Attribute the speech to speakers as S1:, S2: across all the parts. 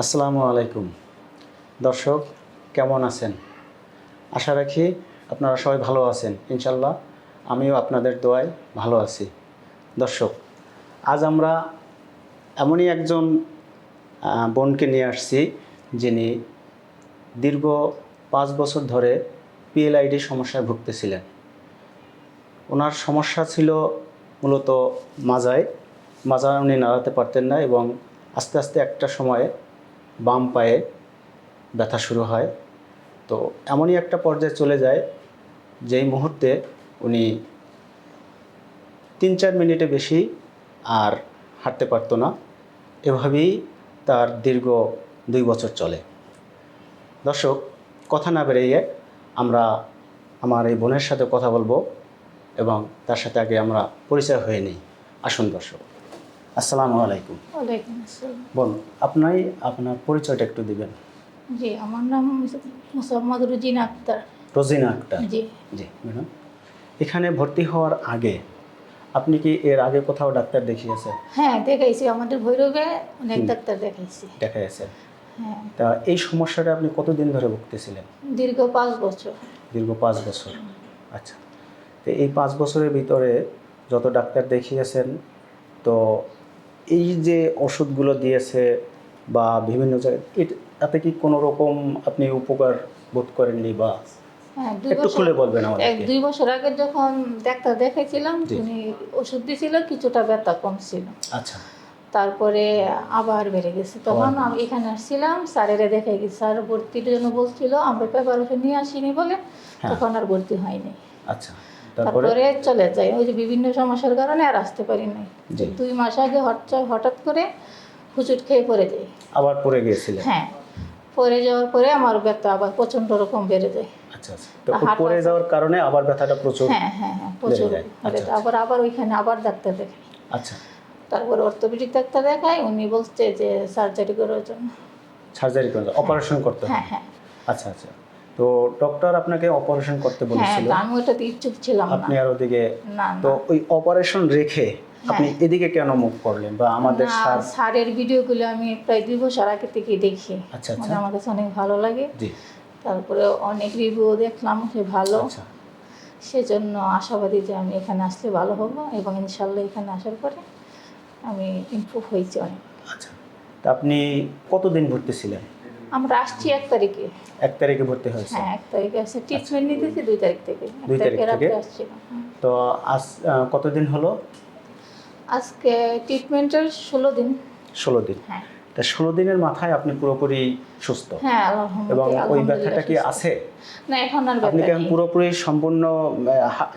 S1: আসসালামু আলাইকুম। দর্শক, কেমন আছেন? আশা রাখি আপনারা সবাই ভালো আছেন ইনশাল্লাহ আমিও আপনাদের দোয়ায় ভালো আছি। দর্শক, আজ আমরা এমনই একজন বোনকে নিয়ে আসছি, যিনি দীর্ঘ পাঁচ বছর ধরে পিএলআইডি সমস্যায় ভুগতেছিলেন। ওনার সমস্যা ছিল মূলত মাজায়। মাজা উনি নাড়াতে পারতেন না এবং আস্তে আস্তে একটা সময়ে বাম পায়ে ব্যথা শুরু হয়। তো এমনই একটা পর্যায়ে চলে যায়, যেই মুহূর্তে উনি তিন চার মিনিটে বেশি আর হাঁটতে পারতো না। এভাবেই তার দীর্ঘ দুই বছর চলে। দর্শক, কথা না বেরিয়ে আমরা আমার এই বোনের সাথে কথা বলব এবং তার সাথে আগে আমরা পরিচয় হয়ে নিই। আসুন দর্শক। আসসালামু আলাইকুম।
S2: ওয়ালাইকুম আসসালাম।
S1: বোন আপনাই আপনার পরিচয়টা একটু দিবেন।
S2: জি আমার নাম মোসাম্মদ রুজিন আক্তার।
S1: রোজিনা আক্তার।
S2: জি।
S1: জি ম্যাডাম। এখানে ভর্তি হওয়ার আগে আপনি কি এর আগে কোথাও ডাক্তার দেখিয়েছেন
S2: হ্যাঁ দেখাইছি। আমাদের ভৈরবে অনেক ডাক্তার দেখাইছি।
S1: দেখা গেছে
S2: হ্যাঁ।
S1: তা এই সমস্যাটা আপনি কতদিন ধরে ভুগতেছিলেন?
S2: দীর্ঘ পাঁচ বছর।
S1: দীর্ঘ পাঁচ বছর। আচ্ছা। তো এই পাঁচ বছরের ভিতরে যত ডাক্তার দেখিয়েছেন তো এই যে ওষুধগুলো দিয়েছে বা বিভিন্ন জায়গায় তাতে কি কোনো রকম আপনি উপকার বোধ করেননি বা
S2: হ্যাঁ দুই
S1: একটু
S2: বছর
S1: খুলে বলবেন
S2: এক দুই বছর আগে যখন ডাক্তার দেখাইছিলাম উনি ওষুধ দিছিল কিছুটা ব্যথা কম ছিল।
S1: আচ্ছা।
S2: তারপরে আবার বেড়ে গেছে। তখন আমি এখানে আসছিলাম স্যারেরা দেখাই গেছি স্যার ভর্তির জন্য বলছিল আমরা পেপার ওষুধ নিয়ে আসিনি বলে।
S1: হ্যাঁ।
S2: তখন আর ভর্তি হয়নি।
S1: আচ্ছা। তারপরে
S2: চলে যাই। ওই যে বিভিন্ন সমস্যার কারণে আর আসতে পারি নাই। দুই মাস আগে হঠাৎ হঠাৎ করে হুচুট খেয়ে পড়ে যাই।
S1: আবার পড়ে গিয়েছিলেন
S2: হ্যাঁ পড়ে যাওয়ার পরে আমার ব্যথা আবার প্রচণ্ড রকম বেড়ে যায়।
S1: আচ্ছা আচ্ছা। পড়ে যাওয়ার কারণে আবার ব্যথাটা প্রচুর
S2: হ্যাঁ হ্যাঁ হ্যাঁ প্রচুর। বেড়ে
S1: আচ্ছা,
S2: আবার আবার ওইখানে আবার ডাক্তার দেখাই।
S1: আচ্ছা।
S2: তারপরে অর্থোপেডিক ডাক্তার দেখাই উনি বলছে যে সার্জারি করার জন্য।
S1: সার্জারি করতে অপারেশন করতে
S2: হ্যাঁ হ্যাঁ।
S1: আচ্ছা আচ্ছা। তো ডক্টর আপনাকে অপারেশন করতে
S2: হ্যাঁ
S1: বলেছিল।
S2: আমি ওটাতে ইচ্ছুক ছিলাম
S1: আপনি আর ওদিকে তো ওই অপারেশন রেখে আপনি
S2: হ্যাঁ।
S1: এদিকে কেন মুখ করলেন? বা আমাদের স্যার
S2: স্যারের ভিডিওগুলো আমি প্রায় দুই বছর আগে থেকে দেখি।
S1: আচ্ছা
S2: মানে
S1: আচ্ছা
S2: আমার কাছে অনেক ভালো লাগে।
S1: জি।
S2: তারপরে অনেক রিভিউ দেখলাম সে ভালো।
S1: আচ্ছা।
S2: সেজন্য আশাবাদী যে আমি এখানে আসলে ভালো হব এবং ইনশাল্লাহ এখানে আসার পরে আমি ইমপ্রুভ হয়েছি অনেক।
S1: আচ্ছা। তা আপনি কতদিন ভর্তি ছিলেন?
S2: আমরা আসছি এক তারিখে।
S1: এক তারিখে ভর্তি হয়েছে।
S2: হ্যাঁ এক তারিখে আসছে। ট্রিটমেন্ট নিতেছি দুই তারিখ থেকে।
S1: দুই তারিখ থেকে?
S2: আসছি
S1: তো আজ কতদিন হলো?
S2: আজকে ট্রিটমেন্টের ষোলো দিন।
S1: ষোলো দিন।
S2: হ্যাঁ।
S1: তা ষোলো দিনের মাথায় আপনি পুরোপুরি সুস্থ?
S2: হ্যাঁ
S1: এবং ওই ব্যথাটা কি আছে?
S2: না এখন আর
S1: আপনি
S2: ব্যথা
S1: কি এখন
S2: নেই।
S1: পুরোপুরি সম্পূর্ণ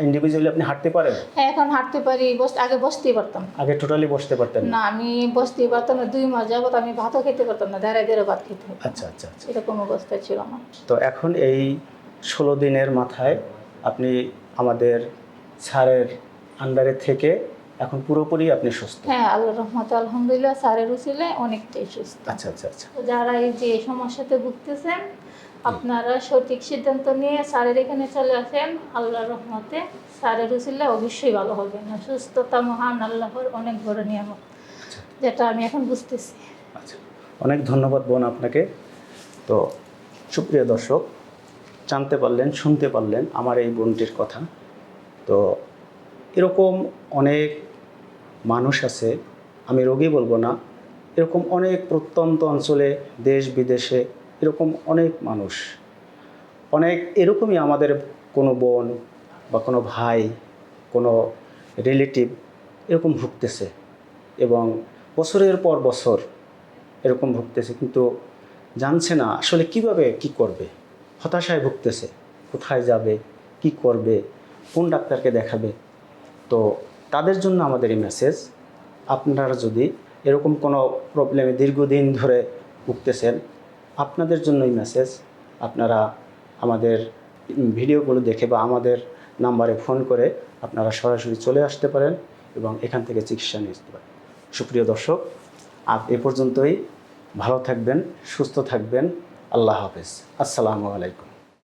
S1: ইন্ডিভিজুয়ালি আপনি হাঁটতে পারেন?
S2: হ্যাঁ এখন হাঁটতে পারি আগে বসতেই পারতাম।
S1: আগে টোটালি বসতে পারতেন না?
S2: না আমি বসতেই পারতাম না দুই মাস যাবত আমি ভাতও খেতে পারতাম না দাঁড়ায় দাঁড়ায় ভাত খেতে
S1: আচ্ছা আচ্ছা আচ্ছা।
S2: এরকম অবস্থা ছিল আমার।
S1: তো এখন এই ষোলো দিনের মাথায় আপনি আমাদের স্যারের আন্ডারে থেকে এখন পুরোপুরি আপনি সুস্থ?
S2: হ্যাঁ আল্লাহ রহমতে আলহামদুলিল্লাহ স্যারের উচিলে অনেকটাই সুস্থ।
S1: আচ্ছা আচ্ছা আচ্ছা।
S2: যারা এই যে সমস্যাতে ভুগতেছেন আপনারা সঠিক সিদ্ধান্ত নিয়ে স্যারের এখানে চলে আসেন। আল্লাহর রহমতে স্যারের উচিলে অবশ্যই ভালো হবে না সুস্থতা মহান আল্লাহর অনেক বড় নিয়ামত যেটা আমি এখন বুঝতেছি।
S1: আচ্ছা। অনেক ধন্যবাদ বোন আপনাকে। তো সুপ্রিয় দর্শক জানতে পারলেন শুনতে পারলেন আমার এই বোনটির কথা। তো এরকম অনেক মানুষ আছে, আমি রোগী বলব না। এরকম অনেক প্রত্যন্ত অঞ্চলে দেশ বিদেশে এরকম অনেক মানুষ। অনেক এরকমই আমাদের কোনো বোন বা কোনো ভাই, কোনো রিলেটিভ এরকম ভুগতেছে এবং বছরের পর বছর এরকম ভুগতেছে কিন্তু জানছে না আসলে কীভাবে কি করবে, হতাশায় ভুগতেছে, কোথায় যাবে, কি করবে, কোন ডাক্তারকে দেখাবে। তো তাদের জন্য আমাদের এই মেসেজ আপনারা যদি এরকম কোনো প্রবলেমে দীর্ঘদিন ধরে ভুগতেছেন, আপনাদের জন্য এই মেসেজ আপনারা আমাদের ভিডিওগুলো দেখে বা আমাদের নাম্বারে ফোন করে আপনারা সরাসরি চলে আসতে পারেন এবং এখান থেকে চিকিৎসা নিতে পারেন। সুপ্রিয় দর্শক আজ এ পর্যন্তই। ভালো থাকবেন, সুস্থ থাকবেন। আল্লাহ হাফেজ। আসসালামু আলাইকুম।